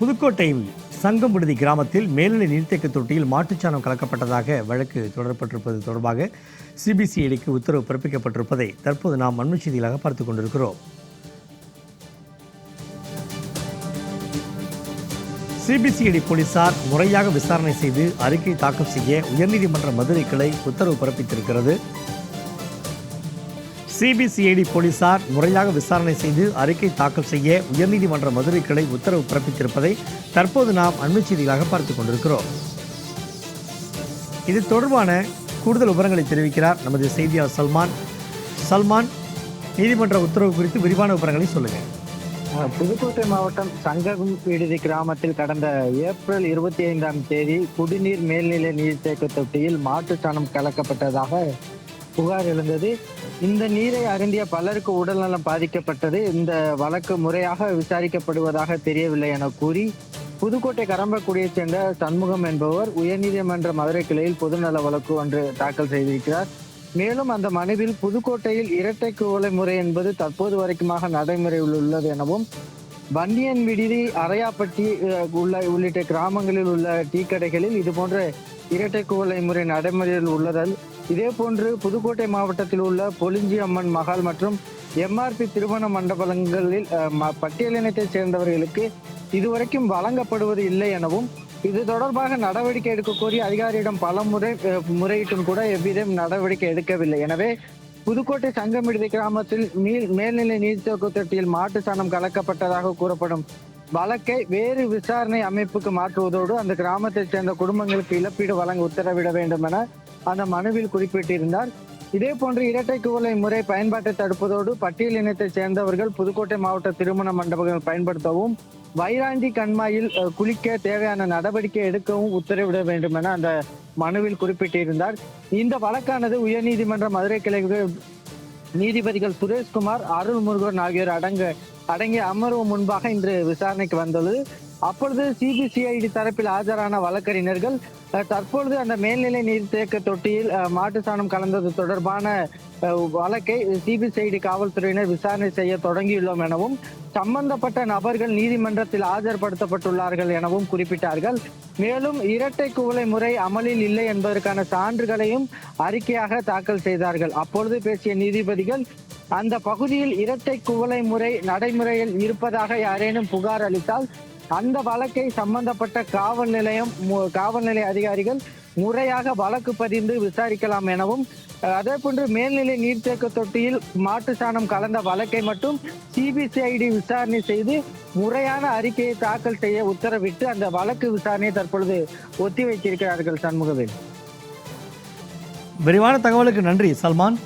புதுக்கோட்டை சங்கம் விடுதி கிராமத்தில் மேல்நிலை நீர்த்தேக்க தொட்டியில் மாட்டுச்சாணம் கலக்கப்பட்டதாக வழக்கு தொடரப்பட்டிருப்பது தொடர்பாக சிபிசிஐடிக்கு உத்தரவு பிறப்பிக்கப்பட்டிருப்பதை தற்போது நாம் அண்மை செய்திகளாக பார்த்துக் கொண்டிருக்கிறோம். சிபிசிஐடி போலீசார் முறையாக விசாரணை செய்து அறிக்கை தாக்கல் செய்ய உயர்நீதிமன்ற மதுரை கிளை உத்தரவு பிறப்பித்திருக்கிறது. சிபிசிஐடி போலீசார் முறையாக விசாரணை செய்து அறிக்கை தாக்கல் செய்ய உயர்நீதிமன்ற மதுரை கிளை உத்தரவு பிறப்பித்திருப்பதை தற்போது நாம் அண்மை செய்திகளாக பார்த்துக் கொண்டிருக்கிறோம். இது தொடர்பான கூடுதல் விவரங்களை தெரிவிக்கிறார் நமது செய்தியாளர் சல்மான். சல்மான் நீதிமன்ற உத்தரவு குறித்து விரிவான விவரங்களை சொல்லுங்கள் புதுக்கோட்டை மாவட்டம் சங்ககம் விடுதி கிராமத்தில் கடந்த ஏப்ரல் இருபத்தி ஐந்தாம் தேதி குடிநீர் மேல்நிலை நீர்த்தேக்க தொட்டியில் மாட்டு சாணம் கலக்கப்பட்டதாக புகார் எழுந்தது. இந்த நீரை அருந்திய பலருக்கு உடல்நலம் பாதிக்கப்பட்டது. இந்த வழக்கு முறையாக விசாரிக்கப்படுவதாக தெரியவில்லை என கூறி புதுக்கோட்டை கரம்பக்குடியைச் சேர்ந்த சண்முகம் என்பவர் உயர்நீதிமன்ற மதுரை கிளையில் பொதுநல வழக்கு ஒன்று தாக்கல் செய்திருக்கிறார். மேலும் அந்த மனுவில் புதுக்கோட்டையில் இரட்டை குவளை முறை என்பது தற்போது வரைக்குமாக நடைமுறையில் உள்ளது எனவும் வன்னியன் விடுதி அரையாப்பட்டி உள்ள உள்ளிட்ட கிராமங்களில் உள்ள டீ கடைகளில் இது போன்ற இரட்டை குவளை முறை நடைமுறையில் உள்ளதால் இதே போன்று புதுக்கோட்டை மாவட்டத்தில் உள்ள பொலிஞ்சி அம்மன் மகால் மற்றும் எம்ஆர்பி திருமண மண்டபங்களில் பட்டியலினத்தைச் சேர்ந்தவர்களுக்கு இதுவரைக்கும் வழங்கப்படுவது இல்லை எனவும் இது தொடர்பாக நடவடிக்கை எடுக்க கோரி அதிகாரியிடம் பல முறை முறையிட்டும் கூட எவ்விதம் நடவடிக்கை எடுக்கவில்லை. எனவே புதுக்கோட்டை சங்கமிடுதி கிராமத்தில் நீர் மேல்நிலை நீர்த்தொக்கு தொட்டியில் மாட்டு சாணம் கலக்கப்பட்டதாக கூறப்படும் வழக்கை வேறு விசாரணை அமைப்புக்கு மாற்றுவதோடு அந்த கிராமத்தைச் சேர்ந்த குடும்பங்களுக்கு இழப்பீடு வழங்க உத்தரவிட வேண்டும் என அந்த மனுவில் குறிப்பிட்டிருந்தார். இதே போன்று இரட்டை குவளை முறை பயன்பாட்டை தடுப்பதோடு பட்டியல் இனத்தைச் சேர்ந்தவர்கள் புதுக்கோட்டை மாவட்ட திருமண மண்டபங்கள் பயன்படுத்தவும் வைராண்டி கண்மாயில் குளிக்க தேவையான நடவடிக்கை எடுக்கவும் உத்தரவிட வேண்டும் என அந்த மனுவில் குறிப்பிட்டிருந்தார். இந்த வழக்கானது உயர்நீதிமன்ற மதுரை கிளைக்கு நீதிபதிகள் சுரேஷ்குமார் அருள்முருகன் ஆகியோர் அடங்க அடங்கிய அமர்வு முன்பாக இன்று விசாரணைக்கு வந்தது. அப்பொழுது சிபிசிஐடி தரப்பில் ஆஜரான வழக்கறிஞர்கள் தற்பொழுது அந்த மேல்நிலை நீர்த்தேக்க தொட்டியில் மாட்டு சாணம் கலந்தது தொடர்பான வழக்கை சிபிசிஐடி காவல்துறையினர் விசாரணை செய்ய தொடங்கியுள்ளோம் எனவும் சம்பந்தப்பட்ட நபர்கள் நீதிமன்றத்தில் ஆஜர்படுத்தப்பட்டுள்ளார்கள் எனவும் குறிப்பிட்டார்கள். மேலும் இரட்டை குவளை முறை அமலில் இல்லை என்பதற்கான சான்றுகளையும் அறிக்கையாக தாக்கல் செய்தார்கள். அப்பொழுது பேசிய நீதிபதிகள் அந்த பகுதியில் இரட்டை குவளை முறை நடைமுறையில் இருப்பதாக யாரேனும் புகார் அளித்தால் அந்த வழக்கை சம்பந்தப்பட்ட காவல் நிலையம் காவல் நிலைய அதிகாரிகள் முறையாக வழக்கு பதிந்து விசாரிக்கலாம் எனவும் அதே போன்று மேல்நிலை நீர்த்தேக்க தொட்டியில் மாட்டு சாணம் கலந்த வழக்கை மட்டும் சிபிசிஐடி விசாரணை செய்து முறையான அறிக்கையை தாக்கல் செய்ய உத்தரவிட்டு அந்த வழக்கு விசாரணையை தற்பொழுது ஒத்தி வைத்திருக்கிறார்கள் சண்முகவேல். விரிவான தகவலுக்கு நன்றி சல்மான்.